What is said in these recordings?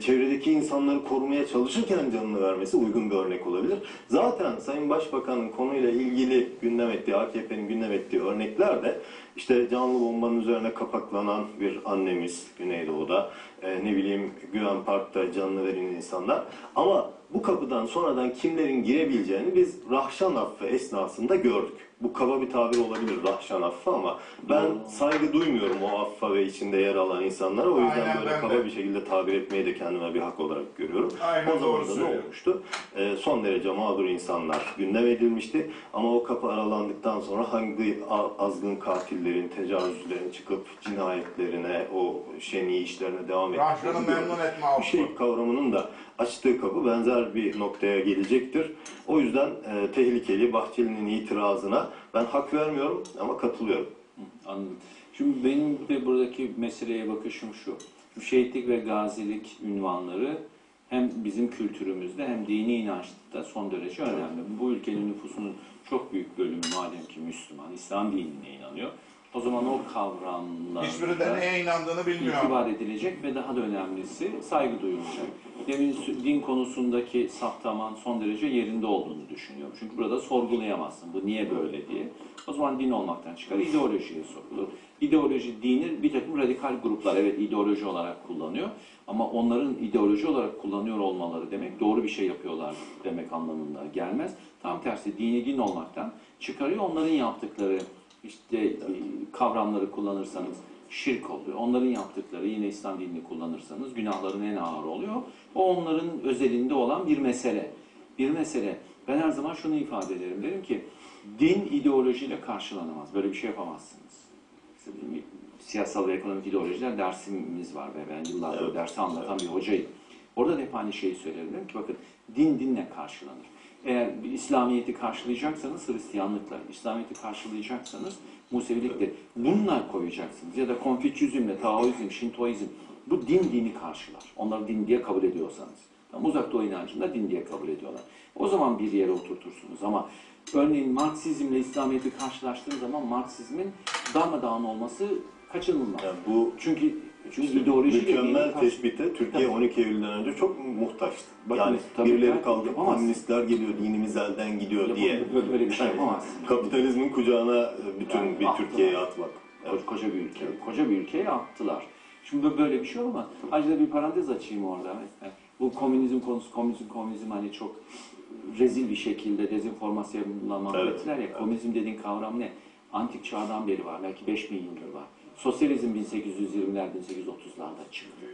çevredeki insanları korumaya çalışırken canını vermesi uygun bir örnek olabilir. Zaten Sayın Başbakan'ın konuyla ilgili gündem ettiği, AKP'nin gündem ettiği örnekler de işte canlı bombanın üzerine kapaklanan bir annemiz Güneydoğu'da, e, ne bileyim Güven Park'ta canını veren insanlar. Ama bu kapıdan sonradan kimlerin girebileceğini biz Rahşan Affı esnasında gördük. Bu kaba bir tabir olabilir Rahşan Affı ama ben saygı duymuyorum o affa ve içinde yer alan insanlara. O yüzden Aynen böyle ben kaba de. bir şekilde tabir etmeyi de kendime bir hak olarak görüyorum. Aynen o doğru zaman da ne söylüyor. olmuştu? Ee, son derece mağdur insanlar gündem edilmişti. Ama o kapı aralandıktan sonra hangi a- azgın katillerin, tecavüzcülerin çıkıp cinayetlerine, o şeni işlerine devam Rahşan'ı ettiklerini gördük. memnun etme Bu affı. şey kavramının da açtığı kapı benzer bir noktaya gelecektir. O yüzden e, tehlikeli Bahçeli'nin itirazına ben hak vermiyorum ama katılıyorum. Anladım. Şimdi benim de buradaki meseleye bakışım şu. Şu şehitlik ve gazilik ünvanları hem bizim kültürümüzde hem dini inançta son derece önemli. Bu ülkenin nüfusunun çok büyük bölümü madem ki Müslüman, İslam dinine inanıyor. O zaman o kavramlara Hiçbiri de neye inandığını bilmiyor. itibar edilecek ve daha da önemlisi saygı duyulacak. Demin din konusundaki saptaman son derece yerinde olduğunu düşünüyorum. Çünkü burada sorgulayamazsın bu niye böyle diye. O zaman din olmaktan çıkar, ideolojiye sorulur. İdeoloji, dini bir takım radikal gruplar evet ideoloji olarak kullanıyor. Ama onların ideoloji olarak kullanıyor olmaları demek doğru bir şey yapıyorlar demek anlamında gelmez. Tam tersi dini din olmaktan çıkarıyor. Onların yaptıkları işte e, kavramları kullanırsanız şirk oluyor. Onların yaptıkları yine İslam dinini kullanırsanız günahların en ağır oluyor. O onların özelinde olan bir mesele. Bir mesele. Ben her zaman şunu ifade ederim. Derim ki din ideolojiyle karşılanamaz. Böyle bir şey yapamazsınız. Siyasal ve ekonomik ideolojiler dersimiz var ve ben yıllardır Evet. dersi anlatan bir hocayım. Orada da hep aynı şeyi söylerim. Derim ki bakın din dinle karşılanır. Eğer bir İslamiyet'i karşılayacaksanız Hristiyanlıkla, İslamiyet'i karşılayacaksanız Musevilikle bununla koyacaksınız. Ya da Konfüçyüzmle, Taoizm, Şintoizm. Bu din dini karşılar. Onları din diye kabul ediyorsanız. Ama uzak doğu inancında din diye kabul ediyorlar. O zaman bir yere oturtursunuz ama örneğin Marksizmle İslamiyet'i karşılaştığınız zaman Marksizmin darmadağın olması kaçınılmaz. Yani bu Çünkü çünkü ideoloji mükemmel tespite Türkiye Tabii. 12 Eylül'den önce çok muhtaçtı. Bakın, yani tabii birileri kalkıp yapamaz. komünistler geliyor, dinimiz elden gidiyor diye. Böyle- bir şey yapamazsın. Kapitalizmin kucağına bütün Yani bir attılar. Türkiye'yi atmak. Koca, koca bir ülke. Koca bir ülkeye attılar. Şimdi böyle bir şey olmaz. Ayrıca bir parantez açayım orada. Yani Bu komünizm konusu, komünizm, komünizm hani çok rezil bir şekilde dezenformasyonla mahvettiler ya. Komünizm dediğin kavram ne? Antik çağdan beri var. Belki 5000 yıldır var. Sosyalizm 1820'ler, 1830'larda çıktı.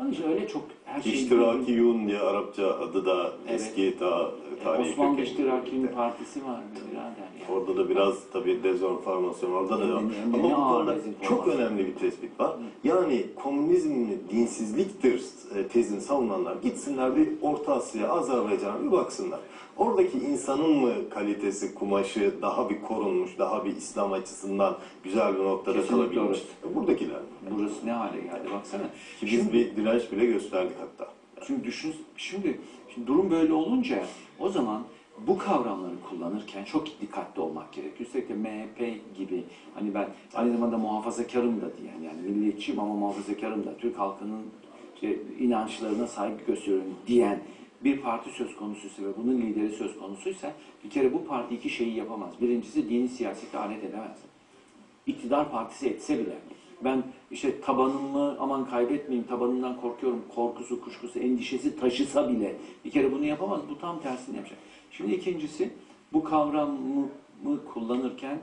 Onun için öyle çok her şey... İştiraki Yun diye Arapça adı da Evet. eski ta, tarihi Osmanlı kökenli. İştiraki'nin partisi var birader yani. Orada da biraz tabii dezenformasyon orada da var. ne- Ama ne bu ağır konuda dezenformasyon. çok önemli bir tespit var. Yani komünizm dinsizliktir e, tezini savunanlar gitsinler bir Orta Asya, Azerbaycan'a bir baksınlar. Oradaki insanın mı kalitesi, kumaşı daha bir korunmuş, daha bir İslam açısından güzel bir noktada Kesinlikle kalabilmiş? Buradakiler. Burası ne hale geldi baksana. Ki biz bir direnç bile gösterdik hatta. Şimdi düşün, şimdi, şimdi durum böyle olunca o zaman bu kavramları kullanırken çok dikkatli olmak gerekiyor. Üstelik de MHP gibi hani ben aynı zamanda muhafazakarım da diyen yani milliyetçiyim ama muhafazakarım da Türk halkının işte inançlarına saygı gösteriyorum diyen bir parti söz konusuysa ve bunun lideri söz konusuysa bir kere bu parti iki şeyi yapamaz. Birincisi dini siyasete alet edemez iktidar partisi etse bile ben işte tabanımı aman kaybetmeyeyim, tabanımdan korkuyorum, korkusu, kuşkusu, endişesi taşısa bile bir kere bunu yapamaz. Bu tam tersini yapacak. Şimdi ikincisi bu kavramı kullanırken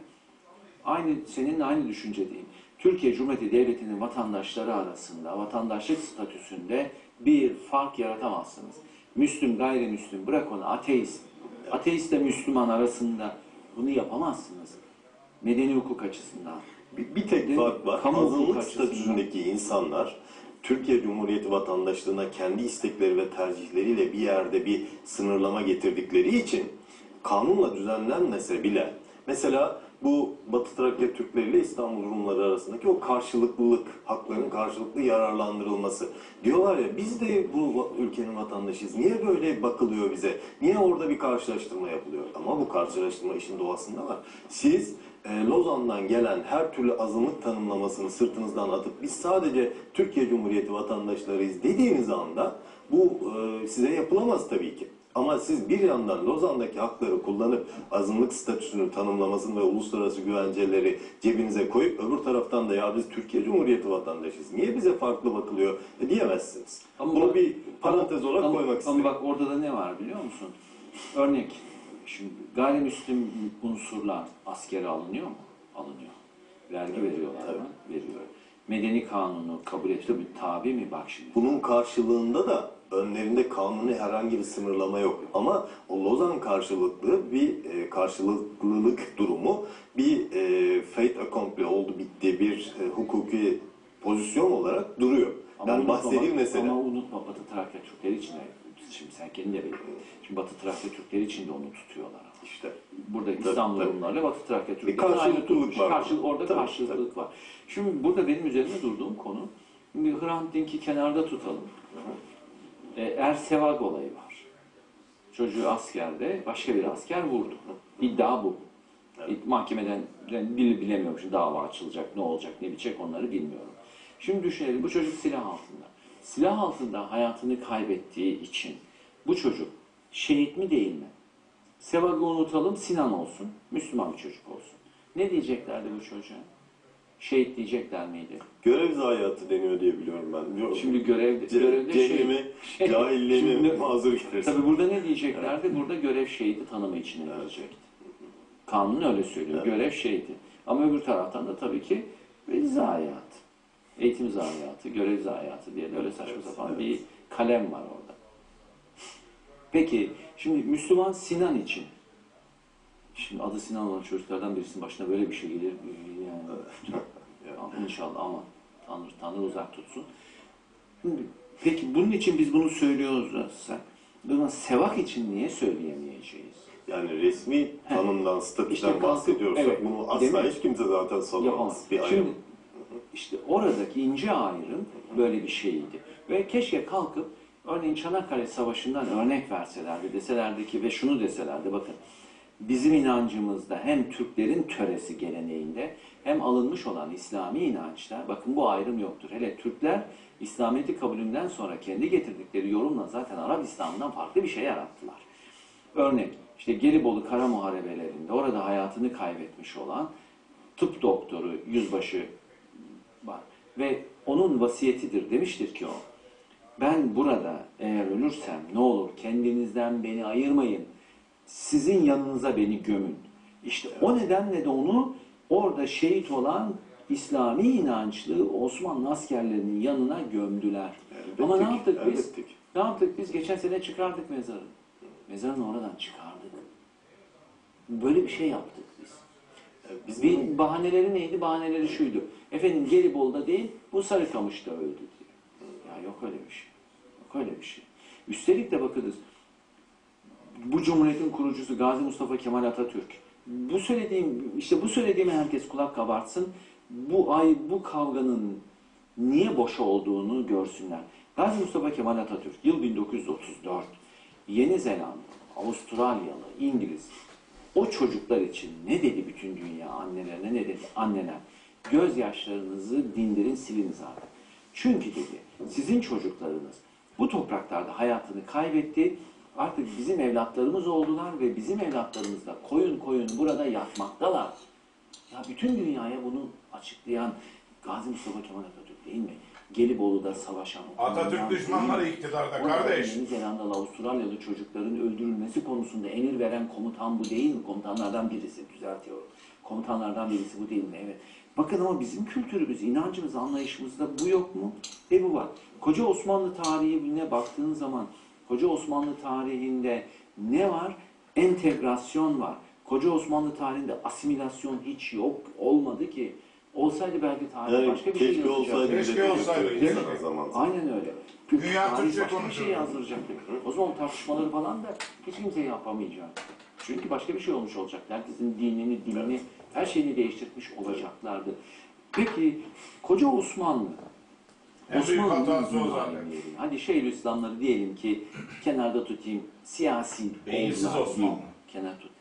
aynı senin aynı düşüncedeyim. Türkiye Cumhuriyeti Devleti'nin vatandaşları arasında, vatandaşlık statüsünde bir fark yaratamazsınız. Müslüm, gayrimüslim, bırak onu ateist. Ateistle Müslüman arasında bunu yapamazsınız. Medeni hukuk açısından. Bir, bir tek fark var. Kamu Azınlık statüsündeki insanlar Türkiye Cumhuriyeti vatandaşlığına kendi istekleri ve tercihleriyle bir yerde bir sınırlama getirdikleri için kanunla düzenlenmese bile mesela bu Batı Trakya Türkleri ile İstanbul Rumları arasındaki o karşılıklılık, hakların karşılıklı yararlandırılması. Diyorlar ya biz de bu ülkenin vatandaşıyız. Niye böyle bakılıyor bize? Niye orada bir karşılaştırma yapılıyor? Ama bu karşılaştırma işin doğasında var. Siz e, Lozan'dan gelen her türlü azınlık tanımlamasını sırtınızdan atıp biz sadece Türkiye Cumhuriyeti vatandaşlarıyız dediğiniz anda bu e, size yapılamaz tabii ki. Ama siz bir yandan Lozan'daki hakları kullanıp azınlık statüsünü tanımlamasını ve uluslararası güvenceleri cebinize koyup öbür taraftan da ya biz Türkiye Cumhuriyeti vatandaşıyız. Niye bize farklı bakılıyor e, diyemezsiniz. Ama Bunu bak- bir parantez ama- olarak ama- koymak istedim. Ama bak orada da ne var biliyor musun? Örnek, şimdi gayrimüslim unsurlar askere alınıyor mu? Alınıyor. Vergi veriyorlar mı? Veriyor. Medeni kanunu kabul ediyor. Bir tabi mi? Bak şimdi. Bunun karşılığında da önlerinde kanuni herhangi bir sınırlama yok. Ama o Lozan karşılıklı bir e, karşılıklılık durumu bir e, fait accompli oldu bitti bir e, hukuki pozisyon olarak duruyor. yani unutma mesele. Ama unutma Batı Trakya Türkleri için de, şimdi sen kendin de biliyorsun. Şimdi Batı Trakya Türkleri için de onu tutuyorlar. işte Burada Tabii, İstanbul tabii. Rumlarla Batı Trakya Türkleri karşılıklılık aynı tutmuş. var. Karşılık, orada Tabii, karşılıklılık var. Şimdi burada benim üzerinde durduğum konu, Hrant Dink'i kenarda tutalım. E, Ersevag olayı var. Çocuğu askerde başka bir asker vurdu. İddia bu. Evet. Mahkemeden ben bile bilemiyorum şimdi dava açılacak, ne olacak, ne bitecek onları bilmiyorum. Şimdi düşünelim bu çocuk silah altında. Silah altında hayatını kaybettiği için bu çocuk şehit mi değil mi? Sevag'ı unutalım Sinan olsun, Müslüman bir çocuk olsun. Ne diyeceklerdi bu çocuğa? Şehit diyecekler miydi? görev zayiatı deniyor diye biliyorum ben. Yok. Şimdi görevde, Ce- görevde cehennemi, şey- cahilliğimi mazur gelirsin. Tabii burada ne diyeceklerdi? Burada görev şehidi tanımı içine girecekti. Kanun öyle söylüyor. Evet. Görev şehidi. Ama öbür taraftan da tabii ki zayiatı. Eğitim zayiatı, görev zayiatı diye de öyle saçma sapan evet. bir kalem var orada. Peki şimdi Müslüman Sinan için Şimdi adı Sinan olan çocuklardan birisinin başına böyle bir şey gelir. Yani, İnşallah ama Tanrı, Tanrı uzak tutsun. Şimdi, peki bunun için biz bunu söylüyorsak, buna sevak için niye söyleyemeyeceğiz? Yani resmi tanımdan, statüden İşte bahsediyorsak evet, bunu asla demek- hiç kimse zaten savunamaz. Bir Şimdi ayrım. İşte oradaki ince ayrım böyle bir şeydi. Ve keşke kalkıp örneğin Çanakkale Savaşı'ndan örnek verselerdi, deselerdi ki ve şunu deselerdi bakın bizim inancımızda hem Türklerin töresi geleneğinde hem alınmış olan İslami inançta bakın bu ayrım yoktur. Hele Türkler İslamiyet'i kabulünden sonra kendi getirdikleri yorumla zaten Arap İslam'dan farklı bir şey yarattılar. Örnek işte Gelibolu Kara Muharebelerinde orada hayatını kaybetmiş olan tıp doktoru yüzbaşı. Ve onun vasiyetidir demiştir ki o. Ben burada eğer ölürsem ne olur kendinizden beni ayırmayın. Sizin yanınıza beni gömün. İşte o nedenle de onu orada şehit olan İslami inançlı Osmanlı askerlerinin yanına gömdüler. Elbette Ama ne yaptık biz? elbette ki. Ne yaptık biz? Geçen sene çıkardık mezarı. Mezarını oradan çıkardık. Böyle bir şey yaptık biz. Yani Biz bunu- Bir bahaneleri neydi? Bahaneleri şuydu. Efendim Gelibolu'da değil, bu Sarıkamış'ta öldü diyor. Ya yok öyle bir şey. Yok öyle bir şey. Üstelik de bakınız, bu cumhuriyetin kurucusu Gazi Mustafa Kemal Atatürk. Bu söylediğim, işte bu söylediğime herkes kulak kabartsın. Bu ay, bu kavganın niye boş olduğunu görsünler. Gazi Mustafa Kemal Atatürk, yıl 1934. Yeni Zelanda, Avustralyalı, İngiliz, o çocuklar için ne dedi bütün dünya annelerine ne dedi anneler? Gözyaşlarınızı dindirin siliniz artık. Çünkü dedi sizin çocuklarınız bu topraklarda hayatını kaybetti. Artık bizim evlatlarımız oldular ve bizim evlatlarımız da koyun koyun burada yatmaktalar. Ya bütün dünyaya bunu açıklayan Gazi Mustafa Kemal Atatürk değil mi? Gelibolu'da savaşan Atatürk düşmanları iktidarda kardeş. Yeni Zelandalı, Avustralyalı çocukların öldürülmesi konusunda emir veren komutan bu değil mi? Komutanlardan birisi, düzeltiyorum. Komutanlardan birisi bu değil mi? Evet. Bakın ama bizim kültürümüz, inancımız, anlayışımızda bu yok mu? Ve bu var. Koca Osmanlı tarihine baktığın zaman, Koca Osmanlı tarihinde ne var? Entegrasyon var. Koca Osmanlı tarihinde asimilasyon hiç yok, olmadı ki. Olsaydı belki tarih Yani başka bir şey keşke yazacaktı. olsaydı. Keşke olsaydı, mi? o zaman. Aynen öyle. Dünya Tarih Türkçe başka bir konuşuyor. şey yazdıracaktık. O zaman tartışmaları falan da hiç kimse yapamayacak. Çünkü başka bir şey olmuş olacak. Herkesin dinini, dilini, her şeyini değiştirmiş olacaklardı. Peki koca Osmanlı, En büyük hatası o zaten. alimleri, Hadi Şeyhülislamları diyelim ki kenarda tutayım, siyasi Beyinsiz oldular, Osmanlı. kenar tut.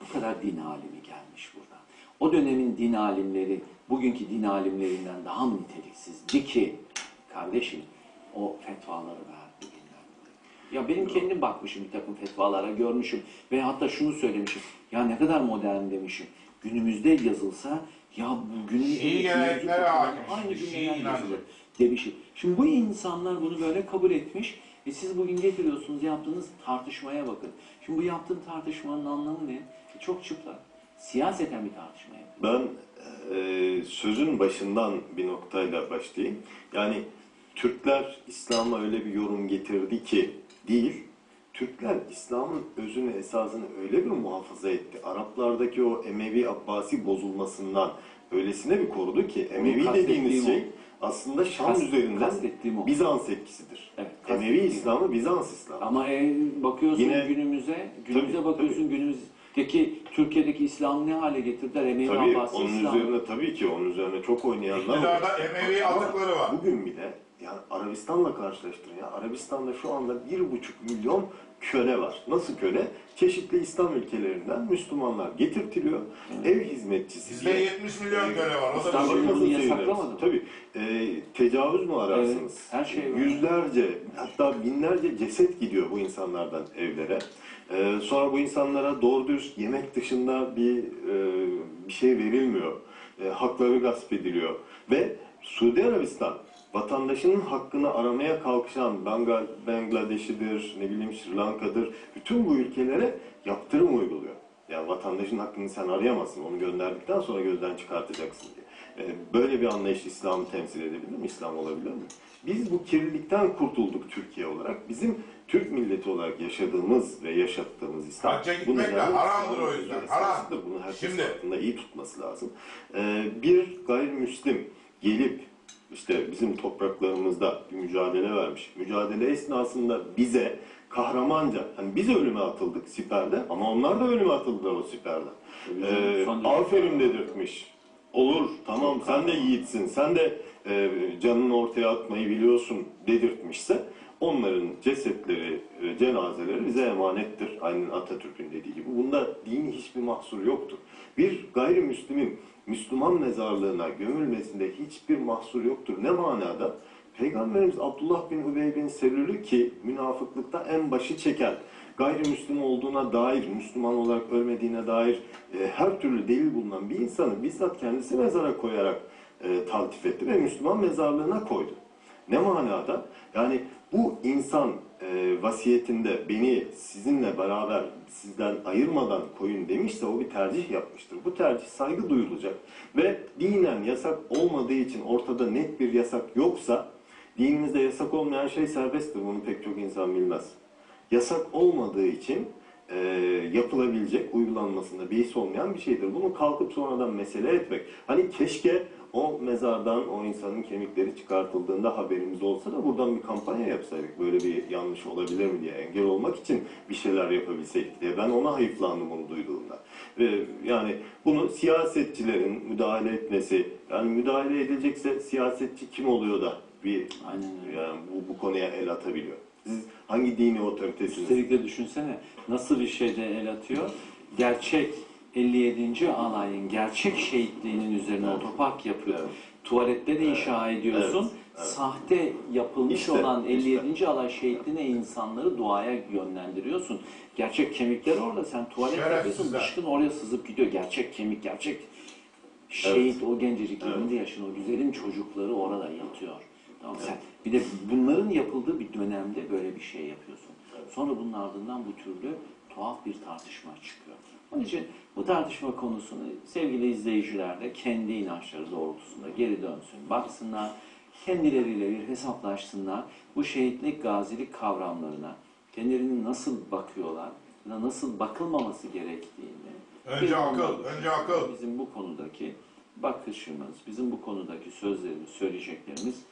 Bu kadar din alimi gelmiş buradan. O dönemin din alimleri bugünkü din alimlerinden daha mı niteliksizdi ki kardeşim o fetvaları verdi. bilmem ne. Ya benim kendim bakmışım bir takım fetvalara görmüşüm ve hatta şunu söylemişim. Ya ne kadar modern demişim. Günümüzde yazılsa ya bu günümüzde Şii geleneklere hakim. aynı cümleler inancı. yazılır demişim. Şimdi bu insanlar bunu böyle kabul etmiş ve siz bugün getiriyorsunuz yaptığınız tartışmaya bakın. Şimdi bu yaptığın tartışmanın anlamı ne? E, Çok çıplak. Siyaseten bir tartışma yapıyor. Ben e, sözün başından bir noktayla başlayayım. Yani Türkler İslam'a öyle bir yorum getirdi ki değil. Türkler İslam'ın özünü, esasını öyle bir muhafaza etti. Araplardaki o Emevi Abbasi bozulmasından öylesine bir korudu ki Emevi dediğimiz şey aslında Şam Kast- üzerinden. Bizans etkisidir. Evet, Emevi. İslam'ı Bizans İslamı. Ama e, bakıyorsun Yine- günümüze, günümüze Tabii, bakıyorsun günümüzdeki Türkiye'deki İslam'ı ne hale getirdiler? Emevi Tabii Abbasi onun İslam. üzerine tabii ki onun üzerine çok oynayanlar var. İktidarda Emevi Ama atıkları var. Bugün bile yani Arabistan'la karşılaştırın ya. Arabistan'da şu anda bir buçuk milyon köle var. Nasıl köle? Çeşitli İslam ülkelerinden Müslümanlar getirtiliyor. Ev hizmetçisi. Bizde 70 milyon köle var. O da İstanbul- bir şey. bunu yasaklamadı mı? Tabii. E, tecavüz mü ararsınız? Evet, her şey var. Yüzlerce hatta binlerce ceset gidiyor bu insanlardan evlere. E, sonra bu insanlara doğru dürüst yemek dışında bir e, bir şey verilmiyor. E, hakları gasp ediliyor. Ve Suudi Arabistan vatandaşının hakkını aramaya kalkışan Bengal, Bangladeş'idir, ne bileyim Sri Lanka'dır, bütün bu ülkelere yaptırım uyguluyor. Yani vatandaşın hakkını sen arayamazsın, onu gönderdikten sonra gözden çıkartacaksın diye. Ee, Böyle bir anlayış İslam'ı temsil edebilir mi? İslam olabilir mi? Biz bu kirlilikten kurtulduk Türkiye olarak. Bizim Türk milleti olarak yaşadığımız ve yaşattığımız İslam. Hacca gitmek de haramdır o yüzden, haram. Bunu herkes Şimdi- iyi tutması lazım. Ee, bir gayrimüslim gelip işte bizim topraklarımızda bir mücadele vermiş. Mücadele esnasında bize kahramanca, hani biz ölüme atıldık siperde ama onlar da ölüme atıldılar o siperde. Ee, aferin dedirtmiş. Olur, tamam sen de yiğitsin, sen de e, canını ortaya atmayı biliyorsun dedirtmişse onların cesetleri, e, cenazeleri bize emanettir. Aynen Atatürk'ün dediği gibi. Bunda dini hiçbir mahsur yoktur. Bir gayrimüslimin Müslüman mezarlığına gömülmesinde hiçbir mahsur yoktur. Ne manada? Peygamberimiz Abdullah bin Übey bin Selül'ü ki münafıklıkta en başı çeken, gayrimüslim olduğuna dair, Müslüman olarak ölmediğine dair e, her türlü delil bulunan bir insanı bizzat kendisi mezara koyarak e, taltif etti ve Müslüman mezarlığına koydu. Ne manada? Yani bu insan e, vasiyetinde beni sizinle beraber sizden ayırmadan koyun demişse o bir tercih yapmıştır. Bu tercih saygı duyulacak ve dinen yasak olmadığı için ortada net bir yasak yoksa dinimizde yasak olmayan şey serbesttir. Bunu pek çok insan bilmez. Yasak olmadığı için e, yapılabilecek, uygulanmasında bir his olmayan bir şeydir. Bunu kalkıp sonradan mesele etmek. Hani keşke o mezardan o insanın kemikleri çıkartıldığında haberimiz olsa da buradan bir kampanya yapsaydık. Böyle bir yanlış olabilir mi diye engel olmak için bir şeyler yapabilseydik diye. Ben ona hayıflandım onu duyduğumda. Ve yani bunu siyasetçilerin müdahale etmesi, yani müdahale edilecekse siyasetçi kim oluyor da bir Aynen yani bu, bu konuya el atabiliyor. Siz hangi dini otoritesiniz? Üstelik de düşünsene nasıl bir şeyde el atıyor. Gerçek 57. alayın gerçek şehitliğinin üzerine Evet. otopark yapıyor. Evet. Tuvalette de inşa ediyorsun. Evet, evet. Sahte yapılmış İşte, olan 57. alay şehitliğine insanları duaya yönlendiriyorsun. Gerçek kemikler orada. Sen tuvalet yapıyorsun. Dışkın oraya sızıp gidiyor. Gerçek kemik, gerçek şehit o gencecik Evet. 20 yaşında o güzelim çocukları orada yatıyor. Tamam sen bir de bunların yapıldığı bir dönemde böyle bir şey yapıyorsun. Sonra bunun ardından bu türlü tuhaf bir tartışma çıkıyor. Onun için bu tartışma konusunu sevgili izleyiciler de kendi inançları doğrultusunda geri dönsün, baksınlar, kendileriyle bir hesaplaşsınlar. Bu şehitlik, gazilik kavramlarına kendilerini nasıl bakıyorlar, nasıl bakılmaması gerektiğini Önce bir akıl, önce akıl. Bizim bu konudaki bakışımız, bizim bu konudaki sözlerimiz, söyleyeceklerimiz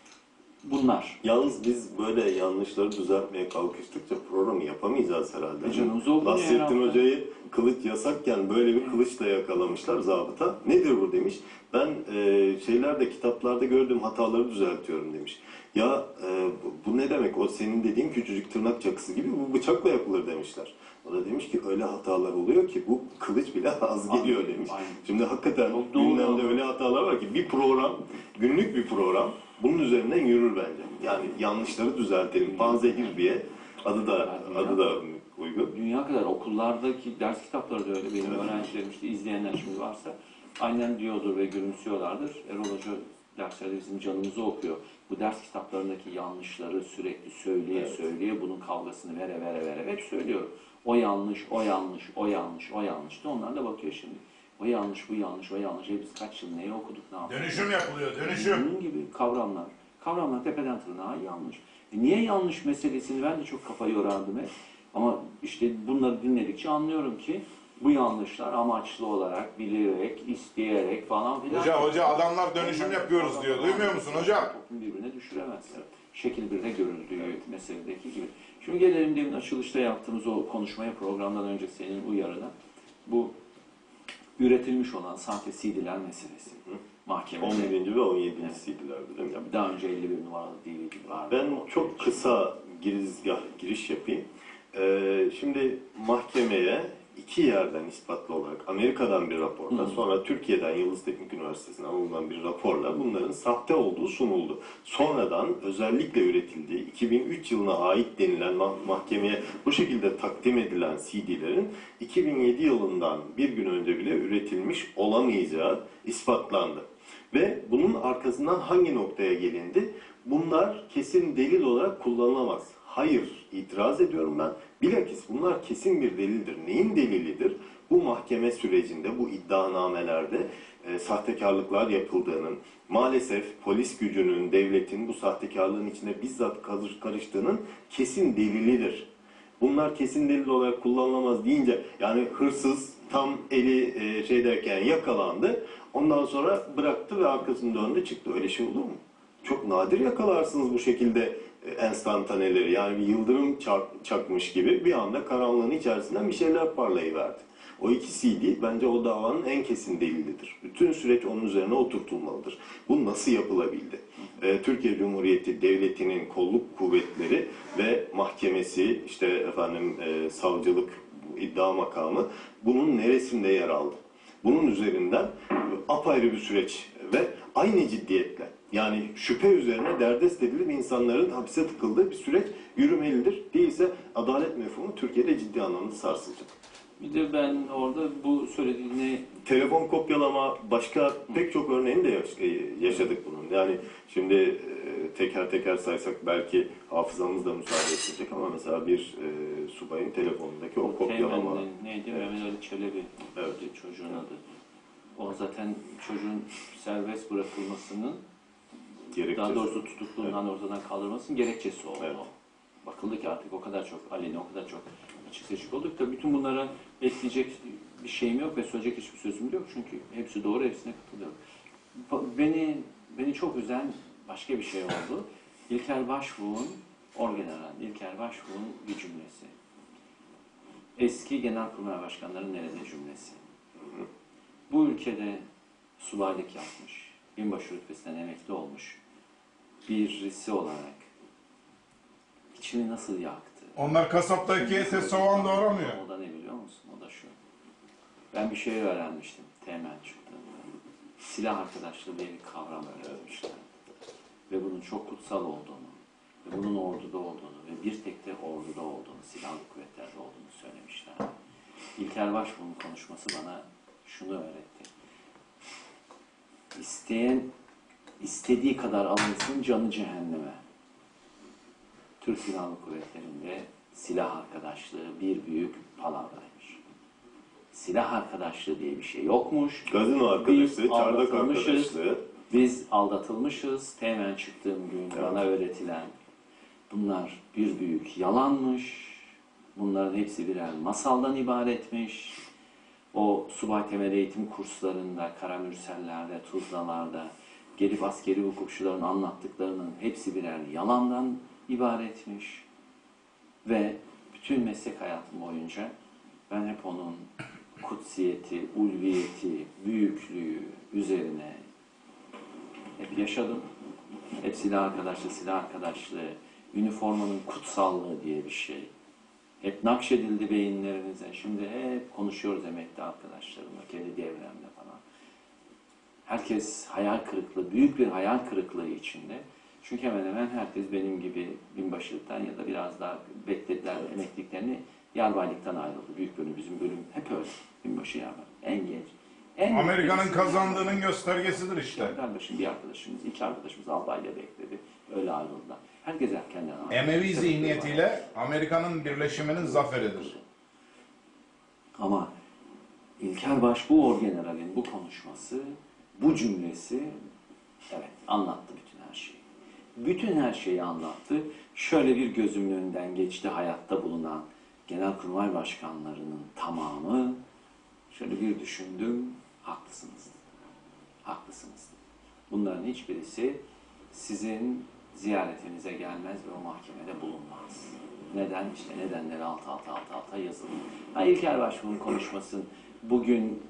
bunlar. Yalnız biz böyle yanlışları düzeltmeye kalkıştıkça programı yapamayacağız herhalde. E oldu ya Nasrettin. Hoca'yı kılıç yasakken böyle bir kılıçla yakalamışlar zabıta. Nedir bu demiş. Ben e, şeylerde kitaplarda gördüğüm hataları düzeltiyorum demiş. Ya e, bu- ne demek? O senin dediğin küçücük tırnak çakısı gibi bu bıçakla yapılır demişler. O da demiş ki öyle hatalar oluyor ki bu kılıç bile az geliyor demiş. Aynen. Şimdi hakikaten gündemde öyle hatalar var ki bir program, günlük bir program bunun üzerinden yürür bence. Yani yanlışları düzeltelim. Panzehir diye adı da adı da uygun. Dünya kadar okullardaki ders kitapları da öyle. Benim öğrencilerim işte izleyenler şimdi varsa aynen diyordur ve gülümsüyorlardır. Erol Hoca derslerde bizim canımızı okuyor. Bu ders kitaplarındaki yanlışları sürekli söyleye Evet. söyleye bunun kavgasını vere vere vere hep söylüyor. O yanlış, o yanlış, o yanlış, o yanlış. Da onlar da bakıyor şimdi. O yanlış, bu yanlış, o yanlış. E biz kaç yıl neyi okuduk, ne yaptık? Dönüşüm yapılıyor, dönüşüm. Bunun gibi kavramlar. Kavramlar tepeden tırnağa yanlış. E niye yanlış meselesini ben de çok kafa yorardım hep. Ama işte bunları dinledikçe anlıyorum ki bu yanlışlar amaçlı olarak, bilerek, isteyerek falan filan. Hoca hoca adamlar dönüşüm yapıyoruz diyor. Duymuyor musun hocam? Toplum birbirine düşüremezsin. Şekil birde görüldüğü meseledeki gibi. Şimdi gelelim demin açılışta yaptığımız o konuşmaya programdan önce senin uyarına. Bu üretilmiş olan sahte CD'ler meselesi. Mahkemede. 11. ve 17. CD'lerdi değil mi? Daha önce 51 numaralı DVD vardı. Ben çok kısa girizgah, giriş yapayım. Ee, şimdi mahkemeye iki yerden ispatlı olarak Amerika'dan bir raporla Hı. sonra Türkiye'den Yıldız Teknik Üniversitesi'nden alınan bir raporla bunların sahte olduğu sunuldu. Sonradan özellikle üretildiği 2003 yılına ait denilen mah- mahkemeye bu şekilde takdim edilen CD'lerin 2007 yılından bir gün önce bile üretilmiş olamayacağı ispatlandı. Ve bunun arkasından hangi noktaya gelindi? Bunlar kesin delil olarak kullanılamaz. Hayır, itiraz ediyorum ben. Bilakis bunlar kesin bir delildir. Neyin delilidir? Bu mahkeme sürecinde, bu iddianamelerde e, sahtekarlıklar yapıldığının, maalesef polis gücünün, devletin bu sahtekarlığın içine bizzat karış- karıştığının kesin delilidir. Bunlar kesin delil olarak kullanılamaz deyince yani hırsız tam eli e, şey derken yakalandı. Ondan sonra bıraktı ve arkasını döndü çıktı. Öyle şey olur mu? Çok nadir yakalarsınız bu şekilde enstantaneleri. Yani bir yıldırım çarp- çakmış gibi bir anda karanlığın içerisinden bir şeyler parlayıverdi. O iki CD bence o davanın en kesin delilidir. Bütün süreç onun üzerine oturtulmalıdır. Bu nasıl yapılabildi? Ee, Türkiye Cumhuriyeti Devleti'nin kolluk kuvvetleri ve mahkemesi, işte efendim e, savcılık iddia makamı bunun neresinde yer aldı? Bunun üzerinden apayrı bir süreç ve aynı ciddiyetle yani şüphe üzerine derdest edilip insanların hapise tıkıldığı bir süreç yürümelidir. Değilse adalet mefhumu Türkiye'de ciddi anlamda sarsılacak. Bir de ben orada bu söylediğini Telefon kopyalama başka pek çok örneğini de e, yaşadık bunun. Yani şimdi e, teker teker saysak belki hafızamız da müsaade edecek ama mesela bir e, subayın telefonundaki o kopyalama. Teğmen'in neydi? Evet. Mehmet Ali Çelebi Evet. çocuğun adı. O zaten çocuğun serbest bırakılmasının gerekçesi. daha doğrusu tutukluğundan ortadan kaldırılmasının gerekçesi oldu. Evet. Bakıldı ki artık o kadar çok aleni, o kadar çok açık seçik olduk da bütün bunlara ekleyecek bir şeyim yok ve söyleyecek hiçbir sözüm yok çünkü hepsi doğru, hepsine katılıyorum. Beni beni çok üzen başka bir şey oldu. İlker Başbuğ'un, Orgeneral İlker Başbuğ'un bir cümlesi. Eski Genelkurmay Başkanları nerede cümlesi. Bu ülkede subaylık yapmış, binbaşı rütbesinden emekli olmuş birisi olarak içini nasıl yaktı? Onlar kasaptaki ete soğan doğramıyor. O da ne biliyor musun? O da şu. Ben bir şey öğrenmiştim temen çıktığında. Silah arkadaşlığı diye bir kavram öğrenmişler. Ve bunun çok kutsal olduğunu, ve bunun orduda olduğunu ve bir tek de orduda olduğunu, silahlı kuvvetlerde olduğunu söylemişler. İlker Başbuğ'un konuşması bana şunu öğretti. İsteyen istediği kadar alınsın canı cehenneme. Türk Silahlı Kuvvetleri'nde silah arkadaşlığı bir büyük palavraymış. Silah arkadaşlığı diye bir şey yokmuş. Gazino arkadaşlığı, çardak arkadaşlığı. Biz aldatılmışız. Teğmen çıktığım gün bana öğretilen bunlar bir büyük yalanmış. Bunların hepsi birer masaldan ibaretmiş. O subay temel eğitim kurslarında, karamürsellerde, tuzlalarda gelip askeri hukukçuların anlattıklarının hepsi birer yalandan ibaretmiş. Ve bütün meslek hayatım boyunca ben hep onun kutsiyeti, ulviyeti, büyüklüğü üzerine hep yaşadım. Hep silah arkadaşlığı, silah arkadaşlığı, üniformanın kutsallığı diye bir şey. Hep nakşedildi beyinlerimize. Şimdi hep konuşuyoruz emekli arkadaşlarımla, kendi devremle falan. Herkes hayal kırıklığı, büyük bir hayal kırıklığı içinde. Çünkü hemen hemen herkes benim gibi binbaşılıktan ya da biraz daha beklediler emekliliklerini yarbaylıktan ayrıldı. Büyük bölüm, bizim bölüm hep öyle. Binbaşı yarbay. En genç. En Amerika'nın kazandığının göstergesidir işte. Kardeşim bir arkadaşımız, iki arkadaşımız albayla bekledi. Öyle ayrıldılar. Herkes erkenden ayrıldı. Emevi zihniyetiyle Amerika'nın birleşiminin zaferidir. Ama İlker Başbuğ Orgeneral'in bu konuşması, bu cümlesi evet anlattı bütün her şeyi. Bütün her şeyi anlattı. Şöyle bir gözümün önünden geçti hayatta bulunan genelkurmay başkanlarının tamamı. Şöyle bir düşündüm, haklısınız. Haklısınız. Bunların hiçbirisi sizin ziyaretinize gelmez ve o mahkemede bulunmaz. Neden? İşte nedenleri alt alta alt alta yazılı. Ha, İlker Başbuğ'un konuşmasın bugün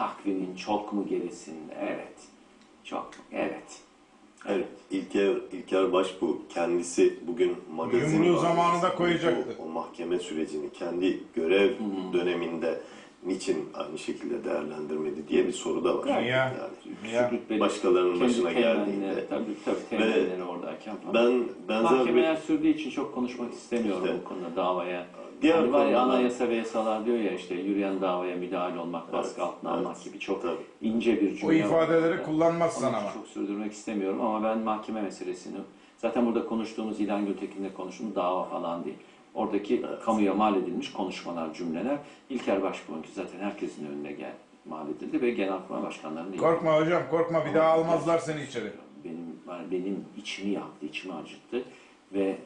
takvimin çok mu gerisinde? Evet. Çok. Evet. Evet, İlker, İlker Başbuğ kendisi bugün magazin Yumruğu zamanında koyacaktı. O, o mahkeme sürecini kendi görev döneminde niçin aynı şekilde değerlendirmedi diye bir soru da var. Niye? Yani Ya, Bey, başkalarının kendi başına geldiğinde. Tabii tabii temennileri oradayken ben benzer Mahkemeler bir sürdüğü için çok konuşmak istemiyorum İşte. bu konuda davaya. Diğer hani var ya konuda- anayasa ve yasalar diyor ya işte yürüyen davaya müdahale olmak, baskı altına evet. almak gibi çok Tabii. ince bir o cümle var. ifadeleri kullanmazsan Onu ama. çok sürdürmek istemiyorum ama ben mahkeme meselesini zaten burada konuştuğumuz İlhan Gültekin'le konuştuğumuz dava falan değil. Oradaki kamuya mal edilmiş konuşmalar, cümleler İlker Başbuğ'un ki zaten herkesin önüne gel mal edildi ve Genelkurmay Başkanları'nın Korkma hocam korkma bir daha almazlar seni içeri. benim benim içimi yaktı, içimi acıttı ve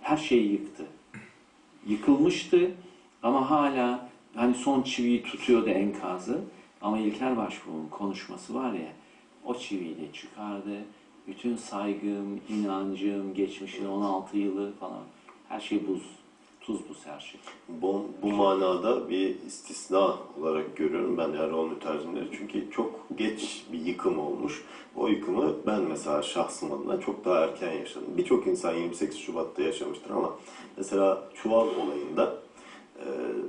her şeyi yıktı. Yıkılmıştı ama hala hani son çiviyi tutuyordu enkazı. Ama İlker Başbuğ'un konuşması var ya, o çiviyi de çıkardı. Bütün saygım, inancım, geçmişin 16 yılı falan her şey buz. Tuz buz her şey. Bu, bu manada bir istisna olarak görüyorum ben Erol mütercimleri. Çünkü çok geç bir yıkım olmuş. O yıkımı ben mesela şahsım adına çok daha erken yaşadım. Birçok insan 28 Şubat'ta yaşamıştır ama mesela Çuval olayında e,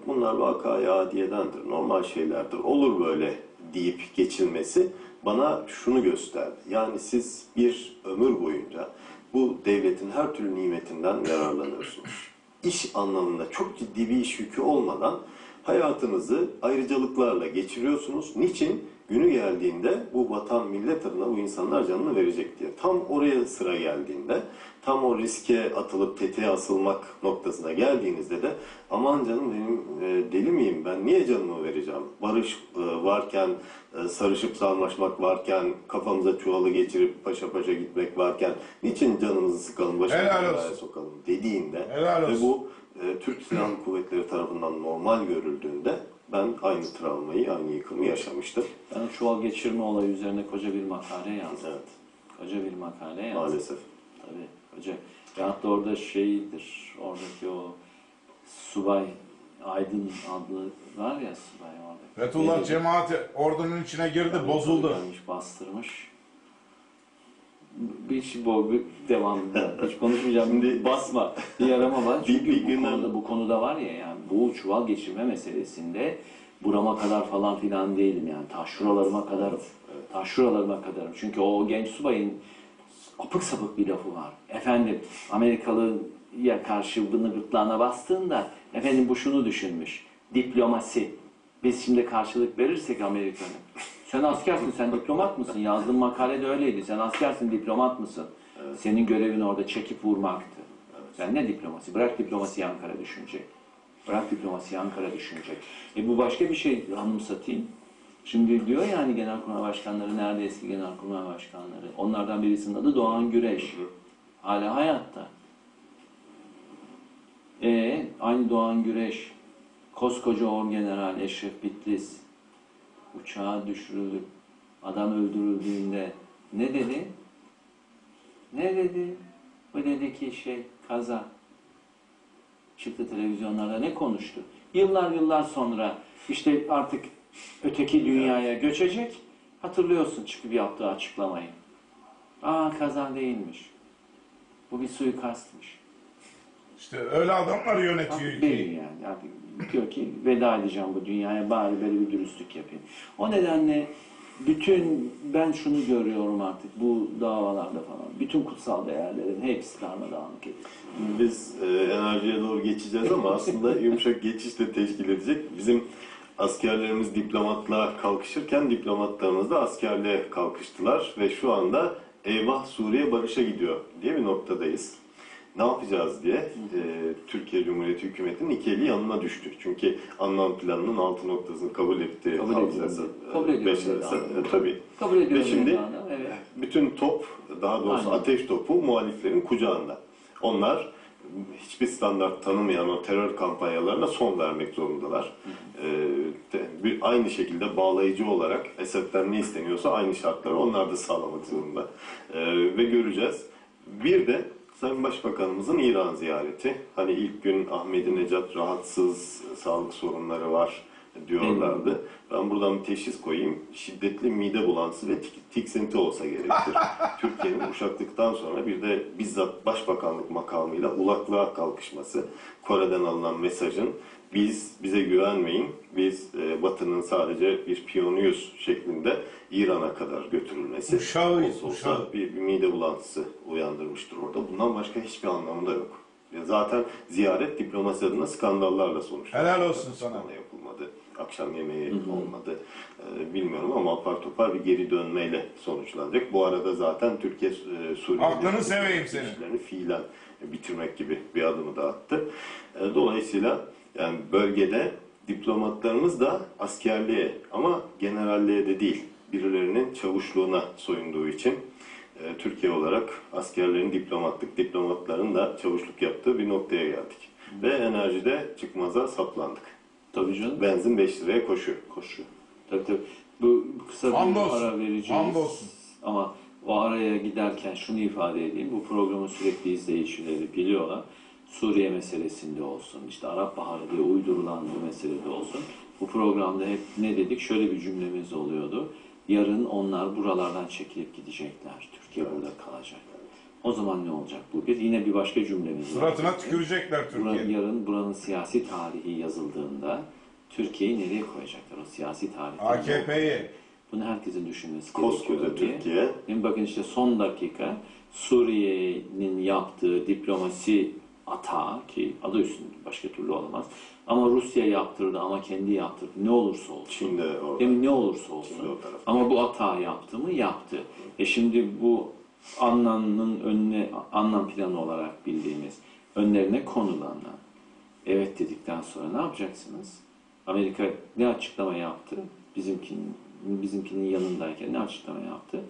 bunlar vakaya adiyedendir, normal şeylerdir, olur böyle deyip geçilmesi bana şunu gösterdi. Yani siz bir ömür boyunca bu devletin her türlü nimetinden yararlanıyorsunuz iş anlamında çok ciddi bir iş yükü olmadan hayatınızı ayrıcalıklarla geçiriyorsunuz. Niçin? Günü geldiğinde bu vatan millet adına bu insanlar canını verecek diye. Tam oraya sıra geldiğinde, tam o riske atılıp tetiğe asılmak noktasına geldiğinizde de aman canım benim e, deli miyim ben niye canımı vereceğim? Barış e, varken, e, sarışıp sarmaşmak varken, kafamıza çuvalı geçirip paşa paşa gitmek varken niçin canımızı sıkalım, başımızı sokalım dediğinde Helal ve olsun. bu e, Türk Silahlı Kuvvetleri tarafından normal görüldüğünde ben aynı travmayı, aynı yıkımı yaşamıştım. Ben o çuval geçirme olayı üzerine koca bir makale yazdım. Evet, Koca bir makale yazdım. maalesef. Tabii hoca. Ve hatta orada şeydir, oradaki o subay Aydın adlı var ya subay orada. Fethullah cemaati ordunun içine girdi bozuldu. Gelmiş, bastırmış. Bir şey bu bir devamında. Hiç konuşmayacağım. Şimdi- basma. Bir arama var. Bir- Çünkü bir bu günden- konuda bu konuda var ya yani bu çuval geçirme meselesinde burama kadar falan filan değilim yani. Taşuralarıma kadarım. Taşuralarıma kadarım. Çünkü o genç subayın apık sapık bir lafı var. Efendim Amerikalıya karşı bunu gırtlağına bastığında efendim bu şunu düşünmüş. Diplomasi. Biz şimdi karşılık verirsek Amerika'nın. Sen askersin, sen diplomat mısın? Yazdığın makalede öyleydi. Sen askersin, diplomat mısın? Senin görevin orada çekip vurmaktı. Sen ne diplomasi? Bırak diplomasi Ankara düşünecek. Bırak diplomasi Ankara düşünecek. E bu başka bir şey anımsatayım. Şimdi diyor yani genelkurmay başkanları nerede eski genelkurmay başkanları? Onlardan birisinin adı Doğan Güreş. Hala hayatta. E aynı Doğan Güreş, koskoca orgeneral Eşref Bitlis uçağa düşürülüp adam öldürüldüğünde ne dedi? Ne dedi? Bu dedi ki şey kaza. Çıktı televizyonlarda ne konuştu? Yıllar yıllar sonra işte artık öteki dünyaya göçecek. Hatırlıyorsun çıkıp yaptığı açıklamayı. Aa kaza değilmiş. Bu bir suikastmış. İşte öyle adamlar yönetiyor belli yani. Artık diyor ki veda edeceğim bu dünyaya bari böyle bir dürüstlük yapayım. O nedenle bütün ben şunu görüyorum artık bu davalarda falan. Bütün kutsal değerlerin hepsi darmadağınık edildi. Biz e, enerjiye doğru geçeceğiz ama aslında yumuşak geçiş de teşkil edecek. Bizim askerlerimiz diplomatla kalkışırken diplomatlarımız da askerliğe kalkıştılar ve şu anda eyvah Suriye barışa gidiyor diye bir noktadayız. Ne yapacağız diye e, Türkiye Cumhuriyeti hükümetinin iki eli yanına düştü. Çünkü anlam planının altı noktasını kabul etti. Kabul halk ediyorum. arası, e, Kabul abi. E, tabii. Kabul ediyorum. Ve şimdi- evet. Bütün top, daha doğrusu Aynen. ateş topu muhaliflerin kucağında. Onlar hiçbir standart tanımayan o terör kampanyalarına son vermek zorundalar. Ee, de- bir- aynı şekilde bağlayıcı olarak Esed'den ne isteniyorsa aynı şartları onlar da sağlamak zorunda. Ee, ve göreceğiz. Bir de Sayın Başbakanımızın İran ziyareti. Hani ilk gün Ahmedinecad rahatsız, sağlık sorunları var diyorlardı. Ben buradan bir teşhis koyayım. Şiddetli mide bulantısı ve tik- tiksinti olsa gerektir. Türkiye'nin uşaklıktan sonra bir de bizzat başbakanlık makamıyla ulaklığa kalkışması. Kore'den alınan mesajın biz bize güvenmeyin, biz e, Batı'nın sadece bir piyonuyuz şeklinde İran'a kadar götürülmesi. Uşağıyız, Olsa olsa uşağı. bir, bir mide bulantısı uyandırmıştır orada. Bundan başka hiçbir anlamı da yok. Zaten ziyaret diplomasi adına skandallarla sonuçlandı. Helal olsun sana. Yapılmadı. Akşam yemeği olmadı. Ee, bilmiyorum ama apar topar bir geri dönmeyle sonuçlanacak. Bu arada zaten Türkiye e, Suriye'de Aklını seveyim ilişkilerini fiilen bitirmek gibi bir adımı da attı. E, Dolayısıyla yani bölgede diplomatlarımız da askerliğe ama generalliğe de değil birilerinin çavuşluğuna soyunduğu için e, Türkiye olarak askerlerin diplomatlık, diplomatların da çavuşluk yaptığı bir noktaya geldik. Ve enerjide çıkmaza saplandık. Tabii canım. Benzin 5 liraya koşuyor. Koşuyor. Tabii tabii. Bu kısa bir Hamdolsun. ara vereceğiz. Hamdolsun. Ama o araya giderken şunu ifade edeyim. Bu programın sürekli izleyicileri biliyorlar. Suriye meselesinde olsun, işte Arap Baharı diye uydurulan bu meselede olsun. Bu programda hep ne dedik? Şöyle bir cümlemiz oluyordu. Yarın onlar buralardan çekilip gidecekler. Türkiye burada kalacak. O zaman ne olacak bu bir? Yine bir başka cümlemiz var. Suratına tükürecekler Bura- Türkiye. yarın buranın siyasi tarihi yazıldığında Türkiye'yi nereye koyacaklar? O siyasi tarihte. AKP'yi. Bunu herkesin düşünmesi Koskoca gerekiyor diye. Türkiye Şimdi bakın işte son dakika Suriye'nin yaptığı diplomasi atağı ki adı üstünde başka türlü olamaz. Ama Rusya yaptırdı ama kendi yaptırdı. Ne olursa olsun. Çin'de orada. Değil mi? Ne olursa olsun. Ama bu hata yaptı mı? Yaptı. E şimdi bu Annan'ın önüne, Annan planı olarak bildiğimiz önlerine konulanlar. Evet dedikten sonra ne yapacaksınız? Amerika ne açıklama yaptı? Bizimkinin, bizimkinin yanındayken ne açıklama yaptı?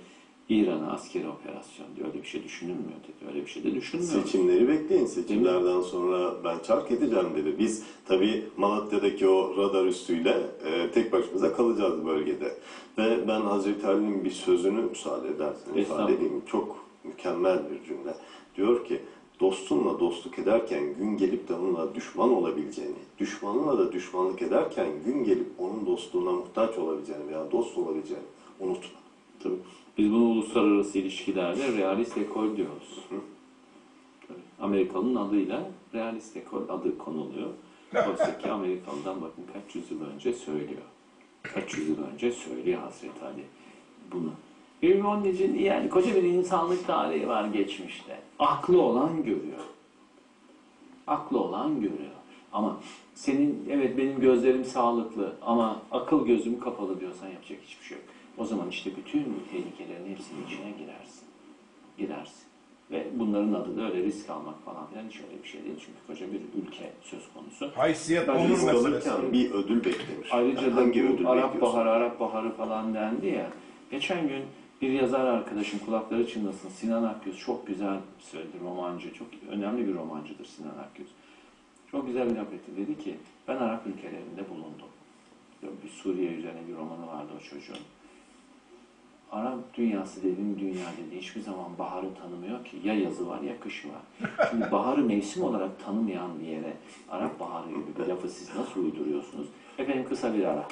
İran'a askeri operasyon diyor. Öyle bir şey düşünülmüyor dedi. Öyle bir şey de düşünmüyor. Seçimleri bekleyin. Seçimlerden sonra ben çark edeceğim dedi. Biz tabii Malatya'daki o radar üstüyle e, tek başımıza kalacağız bölgede. Ve ben Hazreti Ali'nin bir sözünü müsaade ederseniz ifade edeyim. Çok mükemmel bir cümle. Diyor ki dostunla dostluk ederken gün gelip de onunla düşman olabileceğini, düşmanınla da düşmanlık ederken gün gelip onun dostluğuna muhtaç olabileceğini veya dost olabileceğini unutma. Tabii. Biz bunu uluslararası ilişkilerde realist ekol diyoruz. Amerikalı'nın adıyla realist ekol adı konuluyor. Oysa ki Amerikalı'dan bakın kaç yüzyıl önce söylüyor. Kaç yüzyıl önce söylüyor Hazreti Ali bunu. Bir onun için yani koca bir insanlık tarihi var geçmişte. Aklı olan görüyor. Aklı olan görüyor. Ama senin evet benim gözlerim sağlıklı ama akıl gözüm kapalı diyorsan yapacak hiçbir şey yok. O zaman işte bütün bu tehlikelerin hepsinin içine girersin. Girersin. Ve bunların adı da öyle risk almak falan filan hiç öyle bir şey değil. Çünkü koca bir ülke söz konusu. Haysiyet Ben onur meselesi. bir ödül beklemiş. Ayrıca Yani da hangi bu ödül Arap? Baharı, Arap Baharı falan dendi ya. Geçen gün bir yazar arkadaşım kulakları çınlasın Sinan Akgüz çok güzel söyledi romancı. Çok önemli bir romancıdır Sinan Akgüz. Çok güzel bir laf etti. Dedi ki ben Arap ülkelerinde bulundum. Bir Suriye üzerine bir romanı vardı o çocuğun. Arap dünyası dediğin dünya dedi hiçbir zaman baharı tanımıyor ki. Ya yazı var ya kışı var. Şimdi baharı mevsim olarak tanımayan bir yere Arap baharı gibi bir lafı siz nasıl uyduruyorsunuz? Efendim kısa bir ara.